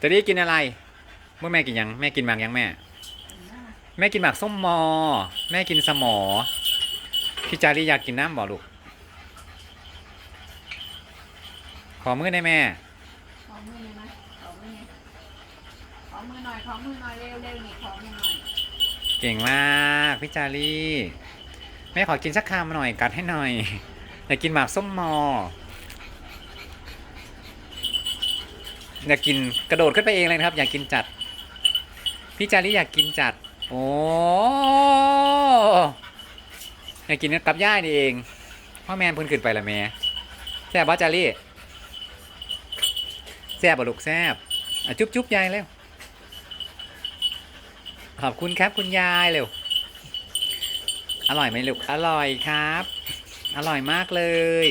จะได้กินอะไร เมื่อแม่กินยัง แม่กินหมากยังแม่ แม่กินหมากส้มมอ แม่กินสมอ พี่จารีอยากกินน้ำบ่ลูก ขอมือได้แม่ ขอมือหน่อยไหมขอมือหน่อยขอมือหน่อยขอมือหน่อยเร็วเร็วนี่ขอมือหน่อยเก่งมากพี่จารีแม่ขอกินสักคำหน่อยกัดให้หน่อยอยากกินหมากส้มมอ อยากกินกระโดดขึ้นไปเองเลยนะครับ อยากกินจัด พี่จารีอยากกินจัด โอ้อยากกินกับย่านี่เองพ่อแมนเพิ่นขึ้นไปละแม่แซ่บบ่จารีแซ่บบ่ลูกแซ่บจุ๊บจุ๊บยายเร็วขอบคุณครับคุณยายเร็วอร่อยไหมลูกอร่อยครับ อร่อยมากเลย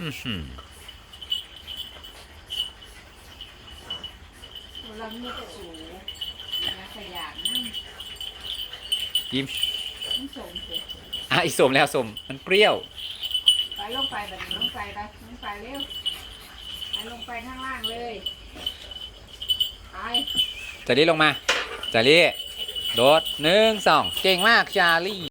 อือหือเรามีแต่สูงนะขยะนั่งยิ้มมันส่งเสียอะอีสมแล้วสมมันเปรี้ยว ไปลงไปแบบนี้ลงไปไปลงไปเร็วไปลงไปข้างล่างเลยไปจารีลงมาจารีโดดหนึ่งสองเก่งมากจารี